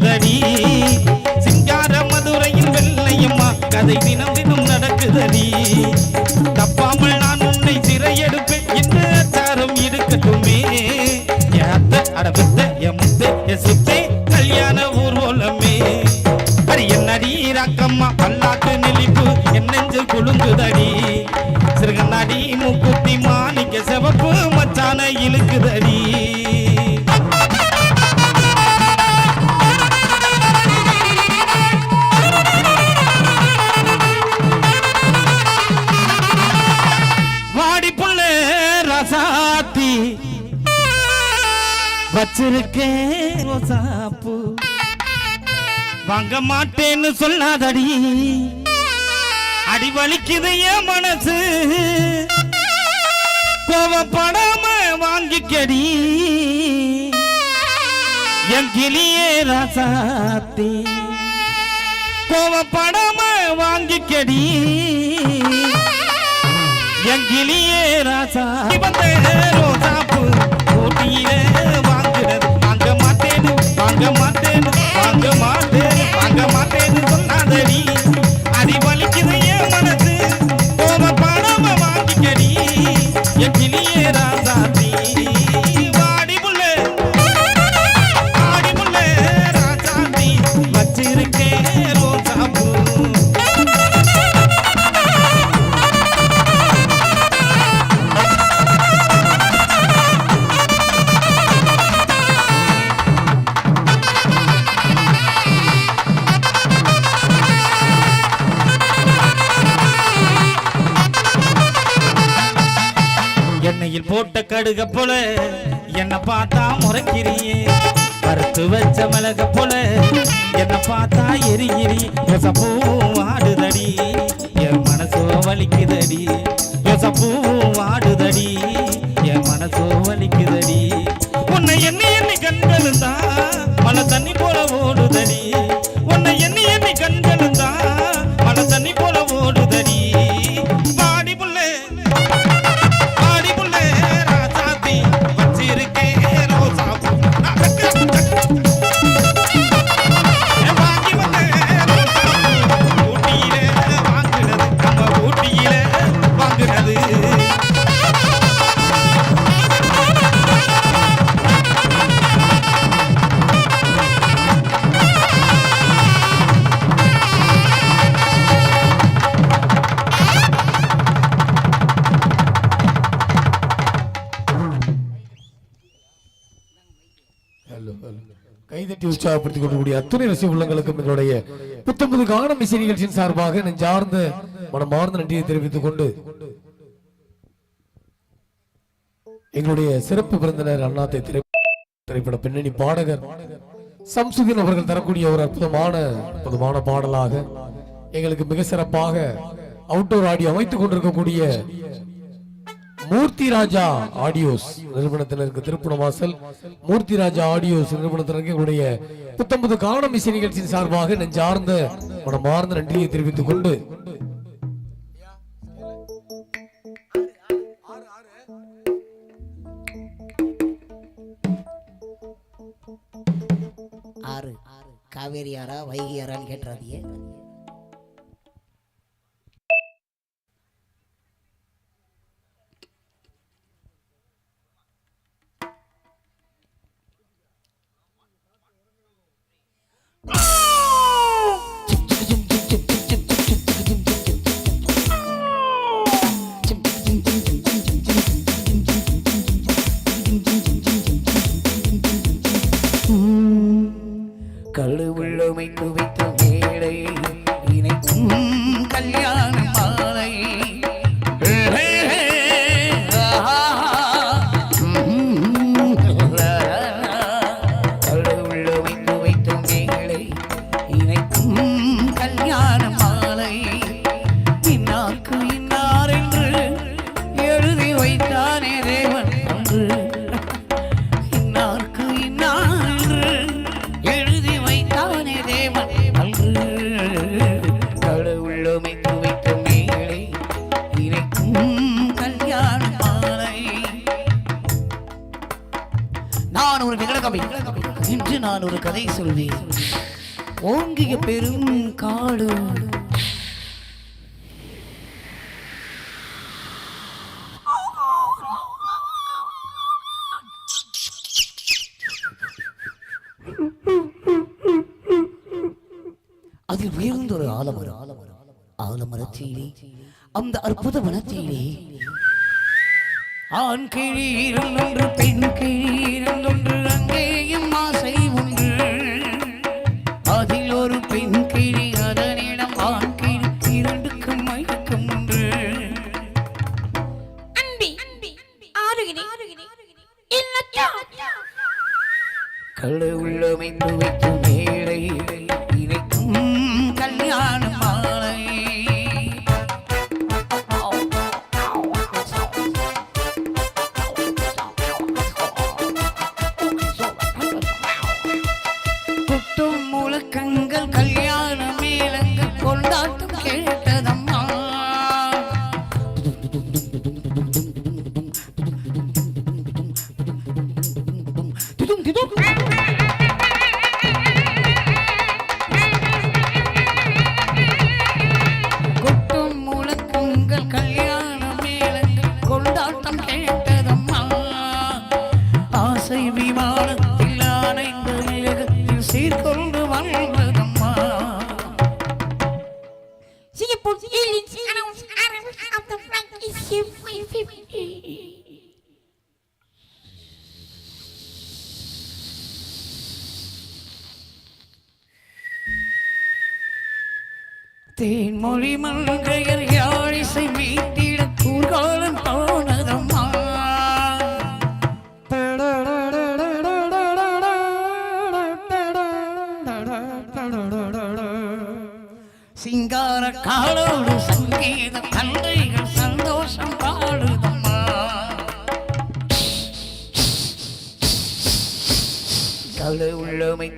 நடக்குதடி. சிங்கார மதுரையில் வெள்ளையம்மா கதை தினம் தினம் நடக்குதடி. தப்பாமல் நான் உன்னை சிறையெடுப்பேன் என்ன தாரம் இருக்கட்டுமே. ஏத்த அடபத்த எமுத்த எசுத்தே கல்யாண ஊர்வலமே அடி என்னடி ராக்கம்மா பல்லாக்கு நெளிப்பு என் நெஞ்சு குலுங்குதடி. சிறுகண்ணாடி மூக்குத்தி மாணிக்க சிவப்பு மச்சான இழுக்குதடி. வச்சிருக்கேன் ரோசாப்பூ வாங்க மாட்டேன்னு சொல்லாதடி. அடி வலிக்குது என் மனசு. கோவப்படாம வாங்கிக்கடி. என் கிளியே ராசாத்தி. கோவப்படாம வாங்கிக்கடி. என் கிளியே ராசா வந்தேன் ரோசா கடுக போல என்ன பார்த்தா முறைக்கிறியே. வறுத்து வச்ச மிளக போல என்ன பார்த்தா எரிகிரி யோசப்பூ வாடுதடி என் மனசோ வலிக்குதடி. யோசப்பூ வாடுதடி என் மனசோ வலிக்குதடி. உன்னை எண்ணி எண்ணி கண்களும் தான் மழை தண்ணி போல ஓடுதடி. உற்சாகப்படுத்திக் கொள்ளக்கூடிய அத்துணை ரசிக உள்ளங்களுக்கும் எங்களுடைய புத்தம்புது காணும் இசை நிகழ்ச்சியின் சார்பாக நெஞ்சார்ந்த மனமார்ந்த நன்றியை தெரிவித்துக் கொண்டு எங்களுடைய சிறப்பு விருந்தினர் அண்ணாத்தை திரைப்பட பின்னணி பாடகர் சம்சுதீன் அவர்கள் தரக்கூடிய ஒரு அற்புதமான அற்புதமான பாடலாக எங்களுக்கு மிக சிறப்பாக அவுட்டோர் ஆடியோ அமைத்துக் கொண்டிருக்கக்கூடிய மூர்த்தி ராஜா ஆடியோஸ் நிறுவனத்தினருக்கு திருப்பண வாசல் மூர்த்தி ராஜா ஆடியோஸ் நிறுவனத்தினருக்கு எங்களுடைய புத்தம்பது காணும் இசை நிகழ்ச்சியின் சார்பாக நெஞ்சார்ந்த மனமார்ந்த நன்றியை தெரிவித்துக் கொண்டு. ஆறு. காவேரி ஆறா வைகை ஆறான்னு கேட்டுறாதீங்க. அது உயர்ந்த உயர்ந்தொரு ஆலமரம். ஆலமரத்திலே அந்த அற்புத வனத்திலே ஆண் கிழி இரண்டொன்று பெண் கிழி இரண்டொன்று அங்கேயும் ஆசை Tuk. தேன்மொழி மல்கையர் யாழிசை மீட்டிட கூர்காலம் போனதம்மா சிங்கார காலோடு சங்கீத தந்தைகள் சந்தோஷம் பாடுதம்மா. கலை உள்ளமை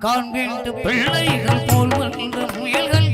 காண்கின்ற பிள்ளைகள் போல் வருகின்ற முயல்கள்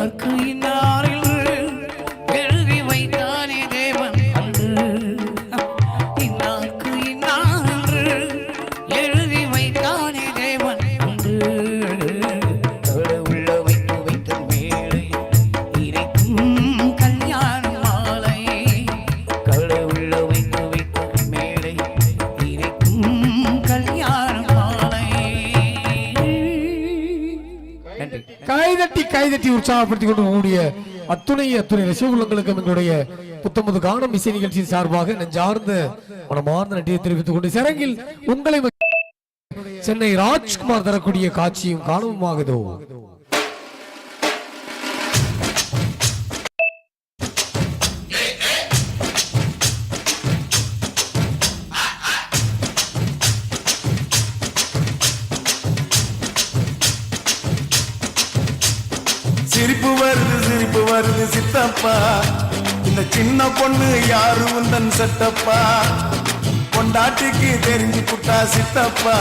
பார்க்கையின் கைதட்டி உற்சாகப்படுத்தி உற்சாகப்படுத்திக் கொண்டு கூடிய அத்துணை அத்துணை ரசிகர்களுக்கும் எங்களுடைய புத்தமது காணம் இசை நிகழ்ச்சியின் சார்பாக நெஞ்சார்ந்த மனமார்ந்த நன்றியை தெரிவித்துக் கொண்டு சிறங்கில் உங்களை சென்னை ராஜ்குமார் தரக்கூடிய காட்சியும் காணவுமாகுதோ. வருது சித்தப்பா. இந்த சின்ன பொண்ணு யாரு உந்தன் செட்டப்பா பொண்டாட்டிக்கு தெரிஞ்சு புட்டா சித்தப்பா?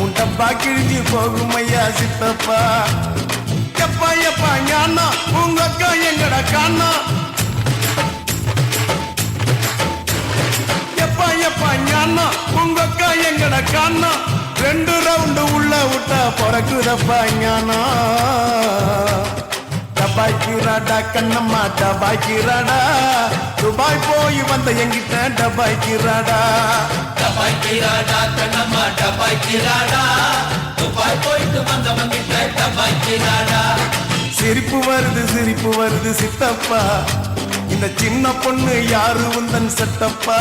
உன் கிழிஞ்சு போகும் ஐயா சித்தப்பா. எப்பா எப்பா ஞானா உங்க அக்கா எங்கட காணா? எப்பா எப்பா ஞானா உங்க அக்கா எங்கட காணா? ரெண்டு ரவுண்டு உள்ள விட்டா பிறக்குதப்பா ஞானா. டபாய்க்கிறாடா கண்ணம்மா டபாய்க்கிறாடா. துபாய் போய் வந்த எங்கிட்ட டபாய்க்கிறாடா. டபாய்க்கிறாடா கண்ணம்மா டபாய்க்கிறாடா. துபாய் போயிட்டு வந்தவங்கிட்ட டபாய்க்கிறாடா. சிரிப்பு வருது சிரிப்பு வருது சித்தப்பா. இந்த சின்ன பொண்ணு யாரு உந்தன் செட்டப்பா